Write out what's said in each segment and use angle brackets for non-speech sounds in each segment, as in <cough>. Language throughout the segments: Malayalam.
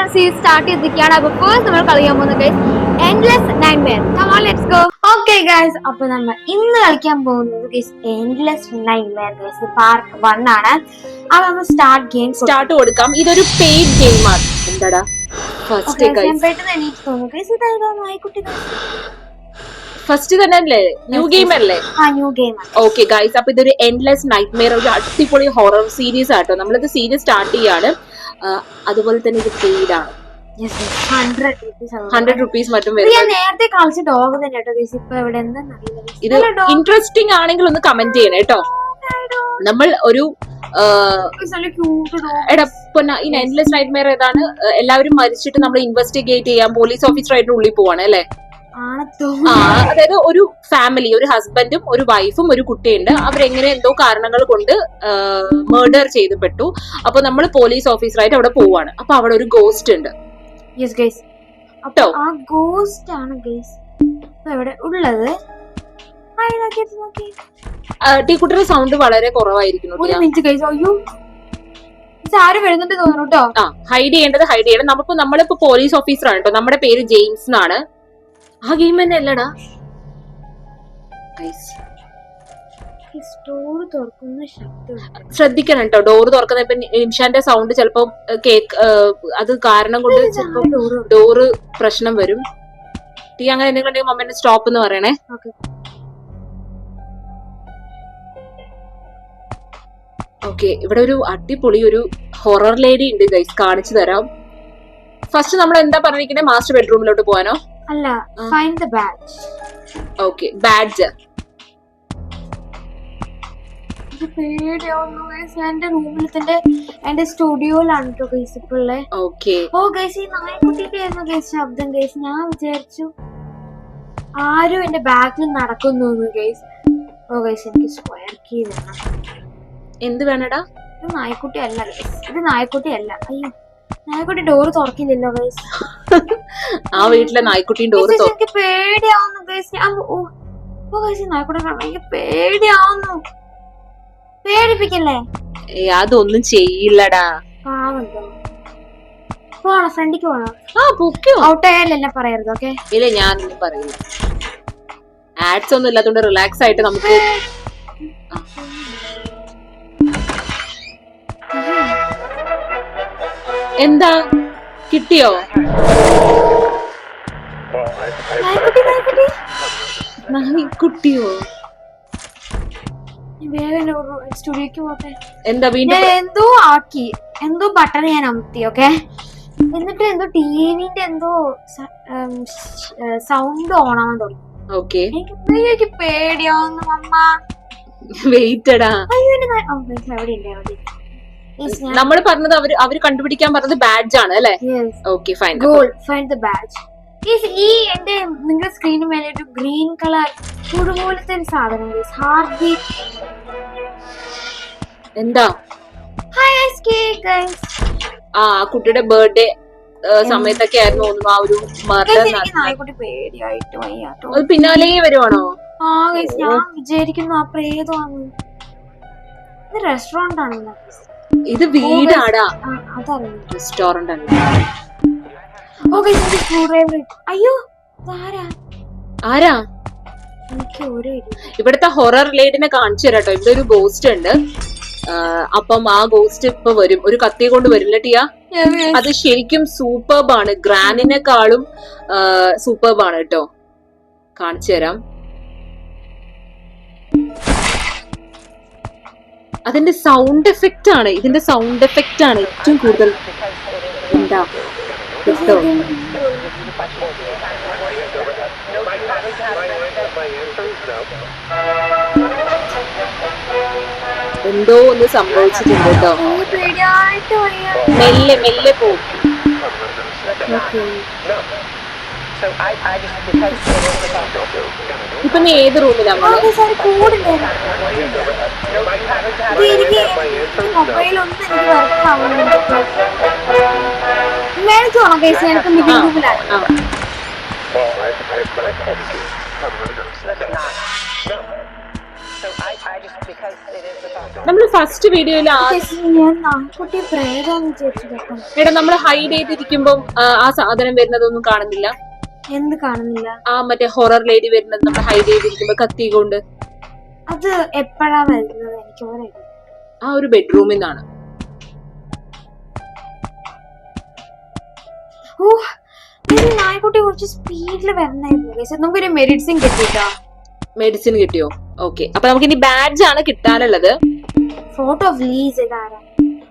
ഹൊറർ സീരീസ് സ്റ്റാർട്ട് ചെയ്തിരിക്കുകയാണ്. അപ്പൊ ഫസ്റ്റ് നമ്മൾ കളിക്കാൻ പോകുന്നത് guys endless nightmare come on let's go okay guys അപ്പൊ നമ്മൾ ഇന്ന് കളിക്കാൻ പോകുന്നത് guys endless nightmare guys part one ആണ്. അപ്പൊ നമ്മൾ സ്റ്റാർട്ട് ഗെയിം സ്റ്റാർട്ട് കൊടുക്കാം. ഇതൊരു പെയ്ഡ് ഗെയിമാണ് എന്താടാ? ഫസ്റ്റ് പെട്ടെന്ന് എനിക്ക് തോന്നുന്നു ഗൈസ് ഇതായതോ നായിക്കുട്ടി ഫസ്റ്റ് തന്നെ അല്ലേ? ന്യൂ ഗെയിം അല്ലേ? ഗെയിം ആണ്. ഓക്കെ ഗൈസ് അപ്പൊ ഇതൊരു എൻഡ്ലെസ് നൈറ്റ് മെയർ ഒരു അടിപൊളി ഹൊറർ സീരീസ് ആട്ടോ. നമ്മളിത് സീരീസ് സ്റ്റാർട്ട് ചെയ്യാണ്. അതുപോലെ തന്നെ ഇത് പെയ്ഡാണ് ഹൺഡ്രഡ് റുപ്പീസ് മറ്റും നേരത്തെ കളിച്ച ഡോഗ് തന്നെ കേട്ടോ ഇപ്പൊ എന്തെന്ന് ഇത് ഇൻട്രസ്റ്റിംഗ് ആണെങ്കിൽ ഒന്ന് കമന്റ് ചെയ്യണം കേട്ടോ. നമ്മൾ ഒരു. എടാ ഈ എൻഡ്ലെസ് നൈറ്റ് മെയർ ഏതാണ് എല്ലാവരും മരിച്ചിട്ട് നമ്മൾ ഇൻവെസ്റ്റിഗേറ്റ് ചെയ്യാൻ പോലീസ് ഓഫീസറായിട്ട് ഉള്ളിൽ പോവാണ് അല്ലേ? അതായത് ഒരു ഫാമിലി ഒരു ഹസ്ബൻഡും ഒരു വൈഫും ഒരു കുട്ടിയുണ്ട്. അവരെങ്ങനെ എന്തോ കാരണങ്ങൾ കൊണ്ട് മേർഡർ ചെയ്തപ്പെട്ടു. അപ്പൊ നമ്മൾ പോലീസ് ഓഫീസറായിട്ട് അവിടെ പോവാണ്. അപ്പൊ അവിടെ ഒരു ഗോസ്റ്റ് ഉണ്ട്. യെസ് ഗൈസ് അപ്പൊ ആ ഗോസ്റ്റ് ആണ് ഗൈസ് ഇവിടെ ഉള്ളത്. ടീക്കുട്ടിയുടെ സൗണ്ട് വളരെ കുറവായിരിക്കുന്നു ഒരു മിനിറ്റ് ഗൈസ് അയ്യോ. ഹൈഡ് ചെയ്യേണ്ടത് ഹൈഡ് ചെയ്യണം നമ്മളിപ്പോ നമ്മളിപ്പോ പോലീസ് ഓഫീസറാണ് കേട്ടോ നമ്മുടെ പേര് ജെയിംസ് എന്നാണ്. ആ ഗെയിം തന്നെ അല്ലടാ. തുറക്കുന്ന ശബ്ദം ശ്രദ്ധിക്കണം കേട്ടോ ഡോർ തുറക്കുന്ന ഇപ്പൊ നിമിഷാന്റെ സൗണ്ട് ചിലപ്പോ കേക്ക് അത് കാരണം കൊണ്ട് ചിലപ്പോ ഡോറ് പ്രശ്നം വരും. ടീ അങ്ങനെ എന്തെങ്കിലും ഉണ്ടെങ്കിൽ മമ്മേനെ സ്റ്റോപ്പ് എന്ന് പറയണേ. ഓക്കെ. ഓക്കെ ഇവിടെ ഒരു അടിപൊളി ഒരു ഹൊറർ ലേഡി ഉണ്ട് ഗൈസ് കാണിച്ചു തരാം. ഫസ്റ്റ് നമ്മൾ എന്താ പറഞ്ഞിരിക്കുന്നത് മാസ്റ്റർ ബെഡ്റൂമിലോട്ട് പോകാനോ അല്ല find the badge okay badge പേടിയാവുന്നു ഗൈസ് ഞാൻ എന്റെ റൂമിൽ തന്നെ എന്റെ സ്റ്റുഡിയോയിലാണ് കേട്ടോ ഗൈസ് ഇപ്പൊ ഓക്കെ ഓ ഗൈസ് ഈ നായ്ക്കുട്ടിന്റെ ആയിരുന്നു ഗൈസ് ശബ്ദം ഗൈസ് ഞാൻ വിചാരിച്ചു ആരും എന്റെ ബാക്കിൽ നടക്കുന്നു ഗൈസ് ഓ ഗൈസ് എനിക്ക് സ്ക്വയർ കീ വേണം. എന്ത് വേണടാ? ഇത് നായ്ക്കുട്ടി അല്ല ഗൈസ് ഇത് നായ്ക്കുട്ടി അല്ല അയ്യോ നായ്ക്കുട്ടി ഡോറ് തുറക്കില്ലല്ലോ ഗൈസ് <laughs> ആ വീട്ടിലെ നായ്ക്കുട്ടിയും ഡോറ് എനിക്ക് പേടിയാവുന്നു ഗൈസ് ഞാൻ ഓ ഗൈസ് നായ്ക്കുട്ടി എനിക്ക് പേടിയാവുന്നു. പേടിപ്പിക്കല്ലേ? അതൊന്നും ചെയ്യില്ലടാ. പോണോ? ഫ്രണ്ടിക്ക് പോണോ? ആ പൊക്കോ. ഔട്ടായാലും എന്നെ പറയരുത് ഓക്കെ ഇല്ല ഞാനൊന്നും പറയില്ല. ആഡ്സ് ഒന്നും ഇല്ലാത്തതുകൊണ്ട് റിലാക്സ് ആയിട്ട് നമുക്ക് എന്താ? കിട്ടിയോ? നായ്ക്കുട്ടിയോ വേറെ സ്റ്റുഡിയോക്ക് പോട്ടെ. എന്താ ഞാൻ എന്തോ ആക്കി എന്തോ ബട്ടൺ ഞാൻ അമർത്തി ഓക്കെ എന്നിട്ട് എന്തോ ടിവിന്റെ എന്തോ സൗണ്ട് ഓൺ ആവാൻ തുടങ്ങി. ഓക്കെ എനിക്ക് പേടിയാവുന്നു അമ്മ. വെയിറ്റടാ അയ്യോ അവിടെ ഇല്ല അവിടെ നമ്മൾ പറഞ്ഞത് അവർ അവർ കണ്ടുപിടിക്കാൻ പറഞ്ഞത് ബാഡ്ജ് ആണ് അല്ലേ. Okay fine goal find the badge ഈ എന്റെ നിങ്ങളുടെ സ്ക്രീനിന് മേലെ ഒരു ഗ്രീൻ കളർ ചുടുപോലത്തെ ഒരു സാധനം ഹാർട്ട് ബീറ്റ് എന്താ? ഹായ് കേക്ക് ഗൈസ് ആ കുട്ടിയുടെ ബർത്ത്ഡേ സമയത്തൊക്കെ ആയിരുന്നു തോന്നുന്നു. ആ ഒരു മർഡർ നായ്ക്കുട്ടി പേടിയായിട്ട് വയ്യാട്ടോ അത് പിന്നാലെ വരുവാണോ? ആ ഗൈസ് ഞാൻ വിചാരിക്കുന്നു ആ പ്രേതമാണ് ഇത് റെസ്റ്റോറന്റ് ആണല്ലോ. ഇത് വീടാടാ. അതറിഞ്ഞു. റെസ്റ്റോറന്റ് അല്ല. അയ്യോ ഇതാരാ? ആരാ? ഇവിടുത്തെ ഹൊറർ ലേഡിനെ കാണിച്ചു തരാട്ടോ ഇവിടെ ഒരു ഗോസ്റ്റ് ഉണ്ട്. അപ്പം ആ ഗോസ്റ്റ് ഇപ്പൊ വരും. ഒരു കത്തി കൊണ്ട് വരില്ല ടിയ. അത് ശരിക്കും സൂപ്പർബ് ആണ്. ഗ്രാനിനെക്കാളും സൂപ്പർബ് ആണ് കേട്ടോ കാണിച്ചു തരാം. അതിന്റെ സൗണ്ട് എഫക്റ്റ് ആണ്. ഇതിന്റെ സൗണ്ട് എഫക്റ്റ് ആണ് ഏറ്റവും കൂടുതൽ എന്താ? കേട്ടോ എന്തോ ഒന്ന് സംഭവിച്ചിട്ടുണ്ട് കേട്ടോ. മെല്ലെ മെല്ലെ പോകും ഇപ്പൊ നീ ഏത് റൂമിലാണ് മൊബൈൽ ഒന്നും എനിക്ക് വർക്ക് ആവുന്നില്ല because case? is the thought. നമ്മൾ ഫസ്റ്റ് വീഡിയോയിൽ എടാ നമ്മൾ ഹൈഡ് ചെയ്തിരിക്കുമ്പോൾ ആ സാധനം വരുന്നതൊന്നും കാണുന്നില്ല. എന്ത് കാണുന്നില്ല? ആ മറ്റേ ഹൊറർ ലേഡി വരുന്നത് നമ്മൾ ഹൈഡ് ചെയ്തിരിക്കുമ്പോ കത്തി കൊണ്ട്. അത് എപ്പോഴാ വരുന്നത്? എനിക്ക് ആ ഒരു ബെഡ്റൂമിൽ നിന്നാണ് നായ്ക്കുട്ടി കുറച്ച് സ്പീഡിൽ വരണായിരുന്നു. നമുക്കൊരു മെഡിസിൻ കിട്ടിട്ടോ? മെഡിസിൻ കിട്ടിയോ? ഓക്കെ അപ്പൊ നമുക്ക് ഇനി ബാഡ്ജ് ആണ് കിട്ടാനുള്ളത്. ഫോട്ടോ ഓഫ് ലീസ്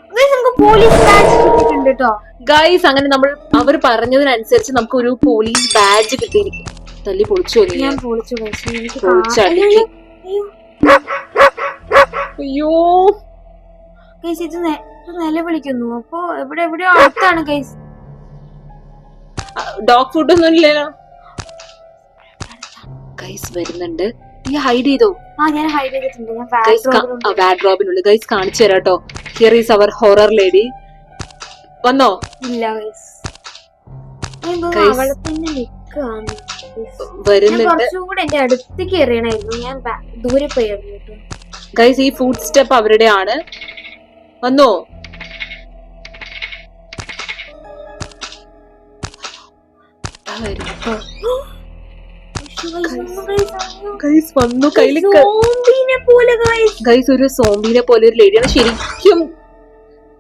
നമുക്ക് പോലീസ് ബാഡ്ജ് കിട്ടിയിട്ടുണ്ട് കേട്ടോ ഗൈസ് അങ്ങനെ നമ്മൾ അവർ പറഞ്ഞതിനനുസരിച്ച് നമുക്ക് ഒരു പോലീസ് ബാഡ്ജ് കിട്ടിയിരിക്കും. തല്ലി പൊളിച്ചു ഞാൻ പൊളിച്ചു പൊളിച്ചടുക്കി. അയ്യോ, നെ- ഇത് നിലവിളിക്കുന്നു. അപ്പൊ എവിടെ എവിടെയോ അടുത്താണ് ഗൈസ് ഡോഗ് ഫുഡ് ഒന്നും ഇല്ലല്ലോ. ഗൈസ് വരുന്നുണ്ട്. നീ ഹൈഡ് ചെയ്തോ? ആ ഞാൻ ഹൈഡ് ചെയ്തിട്ടുണ്ട്. ഞാൻ ഗൈസ് ബാത്റൂമിലുണ്ട്. വാഡ്രോബിനുള്ളിൽ ഗൈസ് കാണിച്ചു തരാം കേട്ടോ here is our horror lady വന്നോ? ഇല്ല വരുന്നുണ്ട്. ഗൈസ് ഈ ഫുഡ് സ്റ്റെപ്പ് അവരുടെ ആണ് വന്നോ? ഗൈസ് വന്നു കയ്യിൽ ഗൈസ് ഒരു സോംബിനെ പോലെ ഒരു ലേഡിയാണ് ശരിക്കും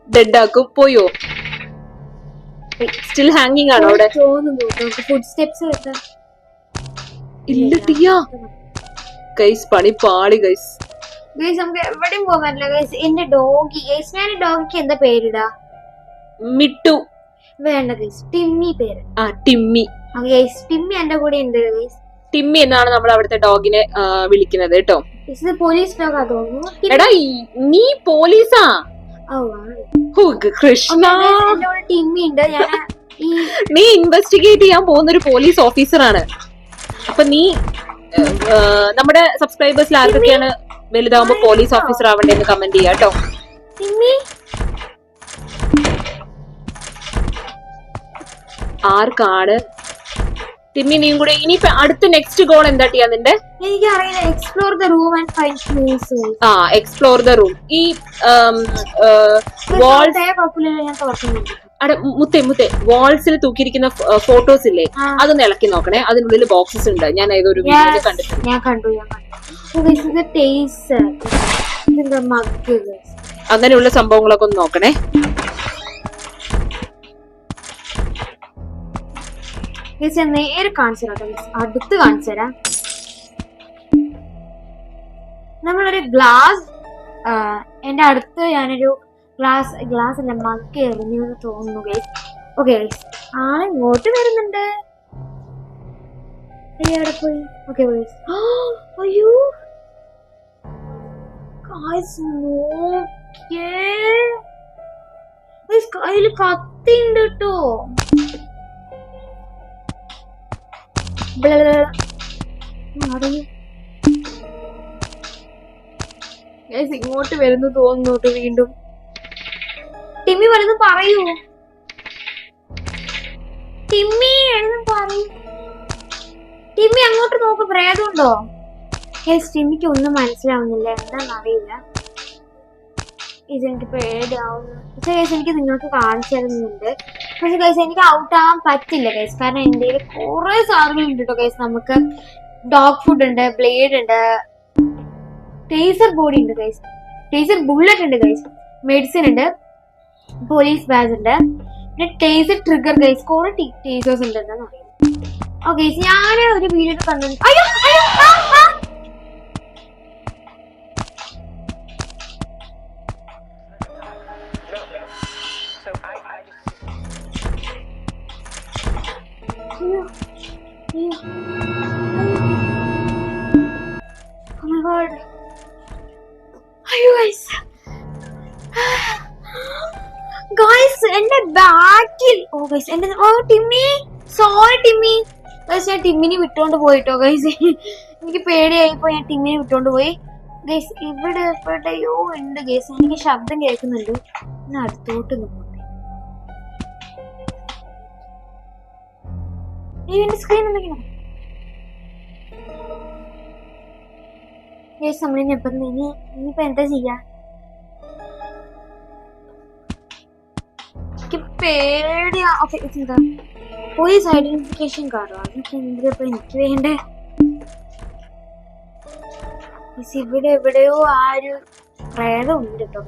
ഡെഡ് ആക്കും. പോയോ? സ്റ്റിൽ ഹാങ്ങിങ് ആണോ അവിടെ? ഫുഡ് സ്റ്റെപ്സ് ഇല്ല. ടിയ. ഗൈസ് പണി പാളി ഗൈസ് ഗൈസ് നമുക്ക് എവിടെയും പോകാൻ പറ്റില്ല ഗൈസ് എന്റെ ഡോഗി ഗൈസ് ഞാൻ ഡോഗിക്ക് എന്താ പേരിടാ? മിട്ടു. വേണ്ട ഗൈസ് ടിമ്മി പേര്. ആ ടിമ്മി. ടിമ്മി എന്റെ കൂടെ ഉണ്ട് ടിമ്മി എന്നാണ് നമ്മൾ അവിടുത്തെ ഡോഗിനെ വിളിക്കുന്നത് കേട്ടോ. പോലീസ് ഡോഗാ തോന്നുന്നു എടാ നീ പോലീസാ. ഹോ, കൃഷ്ണ. കൂടെ ടിമ്മി ഉണ്ട്. ഞാൻ നീ ഇൻവെസ്റ്റിഗേറ്റ് ചെയ്യാൻ പോകുന്ന ഒരു പോലീസ് ഓഫീസറാണ് അപ്പൊ നീ നമ്മുടെ സബ്സ്ക്രൈബേഴ്സിൽ ആർക്കൊക്കെയാണ് വലുതാവുമ്പോ പോലീസ് ഓഫീസർ ആവണ്ടേന്ന് കമന്റ് ചെയ്യാം കേട്ടോ. ടിമ്മി ആർക്കാണ് ടിമ്മി നീയും കൂടെ. ഇനി അടുത്ത നെക്സ്റ്റ് ഗോൾ എന്താ ടിയാ നിന്റെ? എനിക്ക് അറിയില്ല explore the room and find shoes ആ എക്സ്പ്ലോർ ദ റൂം ഈ വാൾസ് പോപ്പുലർ ഞാൻ തുറക്കുന്നുണ്ട് അടെ മുത്തേ മുത്തേ. വാൾസിൽ തൂക്കിയിരിക്കുന്ന ഫോട്ടോസ് ഇല്ലേ. അതൊന്ന് ഇളക്കി നോക്കണേ. അതിനുള്ളിൽ ബോക്സസ് ഉണ്ട്. ഞാൻ ഏതൊരു വീഡിയോയിൽ കണ്ടിട്ടുണ്ട്. ഞാൻ കണ്ടു ഞാൻ കണ്ടു. അങ്ങനെയുള്ള സംഭവങ്ങളൊക്കെ ഒന്ന് നോക്കണേ. ഞാൻ നേരെ കാണിച്ചു തരാം. അടുത്ത് കാണിച്ചു തരാം. നമ്മളൊരു ഗ്ലാസ് എന്റെ അടുത്ത് ഞാനൊരു ഗ്ലാസ് ഗ്ലാസ് അല്ല മക്ക എറിഞ്ഞു എന്ന് തോന്നുന്നു ഓക്കെ ഗൈസ് ആളെ ഇങ്ങോട്ട് വരുന്നുണ്ട്. <gasps> അയ്യോ, കത്തിണ്ട് കേട്ടോ. ഇങ്ങോട്ട് വരുന്നു തോന്നുന്നു വീണ്ടും. ടിമ്മി വരുന്നു പറയൂ. ടിമ്മി എന്നും പറയൂ. ടിമ്മി അങ്ങോട്ട് നോക്ക് പ്രേതമുണ്ടോ ഏസ് ടിമ്മിക്ക് ഒന്നും മനസ്സിലാവുന്നില്ല. എന്താണെന്ന് അറിയില്ല. ഇതെനിക്ക് പേടിയാവുന്നു. പക്ഷേ എനിക്ക് നിങ്ങൾക്ക് കാണിച്ചു തരുന്നുണ്ട്. പക്ഷെ ഗൈസ് എനിക്ക് ഔട്ട് ആവാൻ പറ്റില്ല ഗൈസ് കാരണം കയ്യിൽ കുറെ സാധനങ്ങൾ ഉണ്ട് കേട്ടോ ഗൈസ് നമുക്ക് ഡോഗ് ഫുഡ് ഉണ്ട് ബ്ലേഡ് ഉണ്ട് ടേസർ ബോഡി ഉണ്ട് ഗൈസ് ടേസർ ബുള്ളറ്റ് ഉണ്ട് ഗൈസ് മെഡിസിൻ ഉണ്ട് പോലീസ് ബാഗ് ഉണ്ട്. പിന്നെ ടേസർ ട്രിഗർ ഗൈസ് കുറെ ടേസേഴ്സ് ഉണ്ടെന്നാണ് അറിയാം. ഓക്കെ ഞാൻ ഒരു വീഡിയോ കണ്ടു അയ്യോ അയ്യോ! ഓ ഗൈസ് എന്റെ ഓ ടിമ്മി. Sorry Timmy. ഗൈസ് ഞാൻ ടിമ്മിനെ വിട്ടോണ്ട് പോയിട്ടോ ഗൈസ് എനിക്ക് പേടിയായിപ്പോ ഞാൻ ടിമ്മിനെ വിട്ടോണ്ട് പോയി. ഗൈസ് ഇവിടെ എവിടെയോ ഉണ്ട് ഗൈസ് എനിക്ക് ശബ്ദം കേൾക്കുന്നുണ്ട്. ഞാൻ അടുത്തോട്ട് നോക്കട്ടെ. എന്റെ സ്ക്രീൻ എന്തൊക്കെയാണ് ഗൈസ് നമ്മളിനി എപ്പം ഇനി ഇനിയിപ്പോ എന്താ ചെയ്യാ? ഐഡന്റിഫിക്കേഷൻ കാർഡോ അതൊക്കെ എന്തിനാ എനിക്ക് വേണ്ടേ? ഇവിടെ എവിടെയോ ആ ഒരു പ്രേതം ഉണ്ട് കേട്ടോ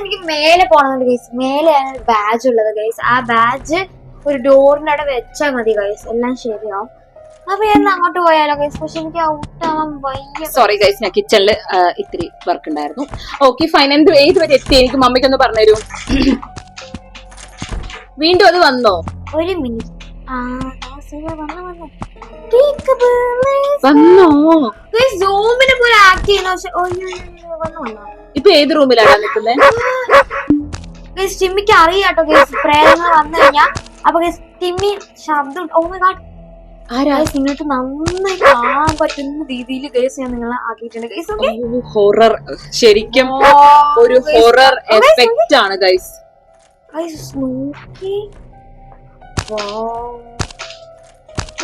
എനിക്ക് മേലെ പോകണമെന്നുണ്ട് ഗൈസ് മേലെയാണ് ബാജ് ഉള്ളത് ഗൈസ് ആ ബാജ് ഒരു ഡോറിന്റെ അവിടെ വെച്ചാൽ മതി ഗൈസ് എല്ലാം ശരിയാവും. അപ്പൊ ഞാൻ അങ്ങോട്ട് പോയാലോ ഗൈസ് പക്ഷെ എനിക്ക് ഔട്ട് ആവാൻ വയ്യ സോറി ഗൈസ് ഞാൻ കിച്ചണിൽ ഇത്തിരി വർക്ക് ഉണ്ടായിരുന്നു. ഓക്കെ ഫൈൻ എന്ത് ഏത് വരെ എത്തി? എനിക്ക് മമ്മിക്കൊന്ന് പറഞ്ഞുതരൂ. വീണ്ടും അത് വന്നോ? ഒരു മിനിറ്റ്. വന്നു പോലെ ആക്ട് ചെയ്യുന്ന പക്ഷെ ഒയ്യോ, ഒയ്യോ, വന്നു വന്നു. ഇപ്പൊ ഏത് റൂമിലാണ് നിൽക്കുന്നത് ടിമ്മിക്ക് അറിയാട്ടോ ഗൈസ് പ്രേതങ്ങൾ വന്നു കഴിഞ്ഞാ. അപ്പൊ ഗൈസ് ടിമ്മി ശബ്ദം ഓ മൈ ഗാഡ് ഗൈസ് നിങ്ങൾക്ക് നന്നായി കാണാൻ പറ്റുന്ന രീതിയിൽ ഗൈസ് ഞാൻ നിങ്ങളെ ആക്കിയിട്ടുണ്ട്. ഗൈസ് ഹൊറർ ശരിക്കും ഒരു ഹൊറർ എഫക്റ്റ് ആണ് ഗൈസ് ഗൈസ് നോക്കി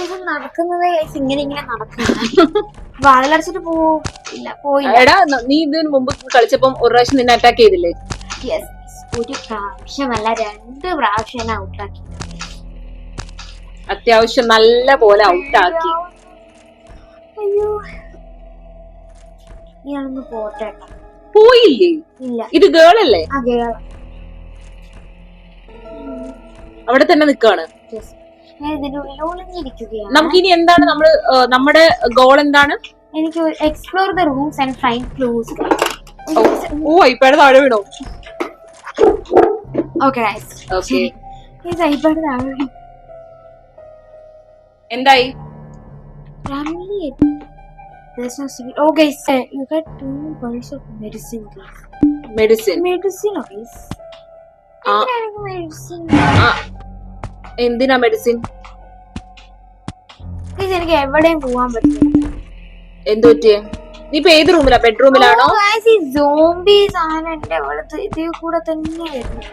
ഇത് നടക്കുന്നത് ഗൈസ് ഇങ്ങനെ ഇങ്ങനെ നടക്കുന്നത് <laughs> വാളിലടച്ചിട്ട് പോവും ഇല്ല പോയില്ല. എടാ നീ ഇതിന് മുമ്പ് കളിച്ചപ്പം ഒരു പ്രാവശ്യം നിന്നെ അറ്റാക്ക് ചെയ്തില്ലേ? യെസ് ഒരു പ്രാവശ്യമല്ല രണ്ട് പ്രാവശ്യം എന്നെ ഔട്ടാക്കി അത്യാവശ്യം നല്ല പോലെ ഔട്ടാക്കി അയ്യോ. ഇയാളൊന്ന് പോട്ടെ. പോയില്ലേ? ഇല്ല. ഇത് ഗേൾ അല്ലേ? ആ അതെ അവിടെ തന്നെ നിൽക്കുകയാണ് നമുക്ക് ഇനി എന്താണ് നമ്മൾ നമ്മുടെ ഗോൾ എന്താണ്? എനിക്ക് explore the rooms and find clues oh, iPad താഴെ വീണോ? ഓക്കെ എന്തായി? Medicine, guys. മെഡിസിൻ എന്തിനാ മെഡിസിൻ എനിക്ക് എവിടെയും പോവാൻ പറ്റില്ല. എന്തു പറ്റിയേ നീ ഇപ്പൊ ഏത് റൂമിലാ ബെഡ്റൂമിലാണോ zombies ആണ് എന്റെ വളർത്ത് ഇതിൽ കൂടെ തന്നെ വരുന്നത്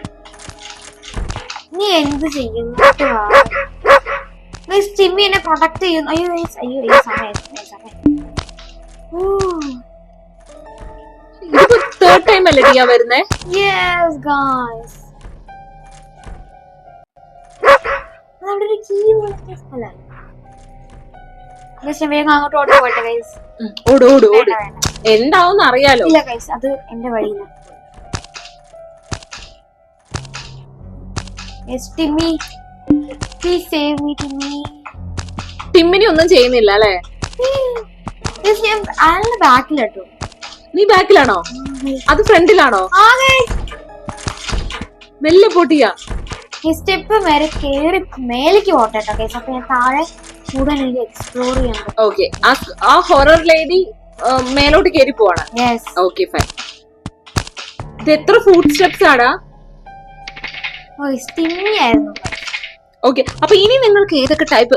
നീ എന്ത് ചെയ്യും? ടിമ്മി എന്നെ പ്രൊട്ടക്ട് ചെയ്യുന്നു. അയ്യോ അയ്യോ ഈ സമയം സമയം. ഇതിപ്പോ തേർഡ് ടൈം അല്ലേ ടിയാ വരുന്നേ? യെസ് ഗായ്സ് അവിടെ ഒരു കീ പോലത്തെ സ്ഥലമാണ് വേഗം അങ്ങോട്ട് ഓടി പോട്ടെ ഗൈസ് ഉം, ഓട് ഓട് എന്താവും അറിയാലോ. ഇല്ല ഗൈസ് അത് എന്റെ വഴിയില്ല yes Timmy please save me Timmy ടിമ്മിനി ഒന്നും ചെയ്യുന്നില്ല അല്ലേ? ഞാൻ അയാളുടെ ബാക്കിലട്ടോ നീ ബാക്കിലാണോ അത് ഫ്രണ്ടിലാണോ മെല്ലെ പൊട്ടിയാ. ഈ സ്റ്റെപ്പ് വരെ കേറി മേലേക്ക് പോട്ടെ കേട്ടോ ഗൈസ് അപ്പൊ ഞാൻ താഴെ കൂടുതൽ എനിക്ക് എക്സ്പ്ലോർ ചെയ്യാൻ പറ്റും. ഓക്കെ ആ ഹൊറർ ലേഡി മേലോട്ട് കേറി പോവാണ്. യെസ് ഓക്കെ ഫൈൻ ഇത് എത്ര ഫുഡ് സ്റ്റെപ്സ് ആടാ? ഓ സ്റ്റിമ്മി ആയിരുന്നു ഓക്കെ അപ്പൊ ഇനി നിങ്ങൾക്ക് ഏതൊക്കെ ടൈപ്പ്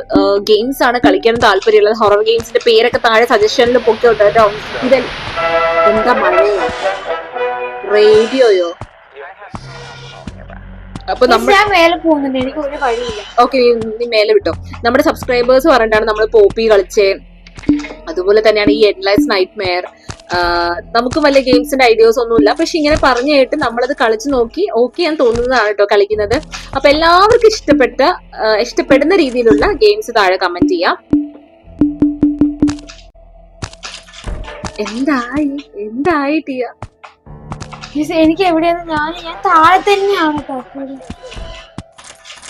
ഗെയിംസ് ആണ് കളിക്കാൻ താല്പര്യമുള്ളത്? ഹൊറർ ഗെയിംസിന്റെ പേരൊക്കെ താഴെ സജഷനിൽ പൊക്കോട്ടെ കേട്ടോ ഇത് എന്താ മഴയോ റേഡിയോയോ അപ്പൊ നമ്മൾ മേലെ പോകുന്നുണ്ട്. എനിക്ക് ഒരു വഴിയില്ല. ഓക്കെ നീ മേലെ വിട്ടോ. നമ്മുടെ സബ്സ്ക്രൈബേഴ്സ് പറഞ്ഞിട്ടാണ് നമ്മൾ പോപ്പി കളിച്ചേ. അതുപോലെ തന്നെയാണ് ഈ എൻലൈസ് നൈറ്റ് മെയർ നമുക്ക് വലിയ ഗെയിംസിന്റെ ഐഡിയാസ് ഒന്നുമില്ല. പക്ഷെ ഇങ്ങനെ പറഞ്ഞു കേട്ട് നമ്മളത് കളിച്ചു നോക്കി ഓക്കെ ഞാൻ തോന്നുന്നതാണ് കേട്ടോ കളിക്കുന്നത്. അപ്പൊ എല്ലാവർക്കും ഇഷ്ടപ്പെട്ട ഇഷ്ടപ്പെടുന്ന രീതിയിലുള്ള ഗെയിംസ് താഴെ കമന്റ് ചെയ്യാം. എന്തായി? എന്തായി ടിയ? എനിക്ക് എവിടെയാണ് ഞാൻ ഞാൻ താഴെ തന്നെയാണ്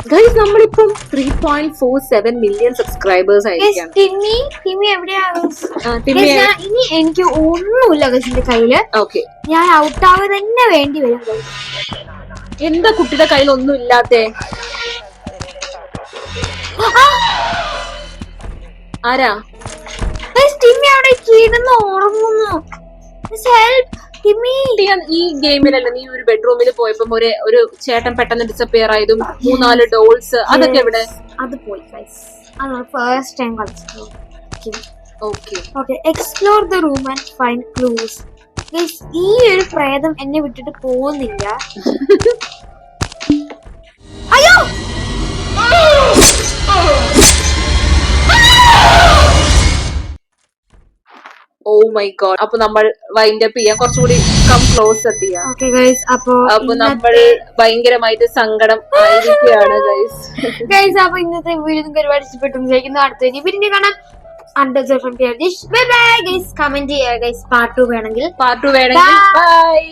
ഗൈസ് നമ്മളിപ്പം three point four seven million subscribers ആയിരിക്കും ടിമ്മി ടിമ്മി എവിടെയാ Yes, ആ, ടിമ്മി ഞാൻ- ഇനി എനിക്ക് ഒന്നുമില്ല ഗൈസിന്റെ കയ്യിൽ. ഓക്കെ ഞാൻ ഔട്ട് ആവാൻ തന്നെ വേണ്ടി വരും. എന്താ കുട്ടിയുടെ കയ്യിൽ ഒന്നും ഇല്ലാത്തെ? ആരാ? ടിമ്മി അവിടെ കിടന്ന് ഉറങ്ങുന്നു. ഹെൽപ്പ് ടിമ്മി ടിയ, ഈ ഗെയിമിലല്ല നീ ഒരു ബെഡ്റൂമിൽ പോയപ്പോ ഒരു ഒരു ചേട്ടൻ പെട്ടെന്ന് ഡിസപ്പിയർ ആയതും മൂന്നാൽ ഡോൾസ് അതൊക്കെ എവിടെ? അത് പോയി അതാണ് ഫസ്റ്റ് ടൈം കളിച്ചത്. Okay okay explore the room and find clues ഈ ഒരു പ്രേതം എന്നെ വിട്ടിട്ട് പോകുന്നില്ല. <laughs> മൈ ഗോഡ് അപ്പൊ നമ്മൾ വൈൻഡ് അപ്പ് ചെയ്യാം. കുറച്ചുകൂടി കം ക്ലോസ് അപ്പ് ചെയ്യാം അപ്പൊ അപ്പൊ നമ്മൾ ഭയങ്കരമായിട്ട് സങ്കടം ആയിരിക്കുകയാണ് ഗൈസ് ഗൈസ് <laughs> അപ്പൊ ഇന്നത്തെ വീഡിയോ നിങ്ങൾക്ക് ഒരുപാട് ഇഷ്ടപ്പെട്ടു വിചാരിക്കുന്നു. അടുത്ത പിന്നെ കാണാം. കമന്റ് ചെയ്യുക ഗൈസ് പാർട്ട് ടു വേണമെങ്കിൽ. പാർട്ട് വേണമെങ്കിൽ ബൈ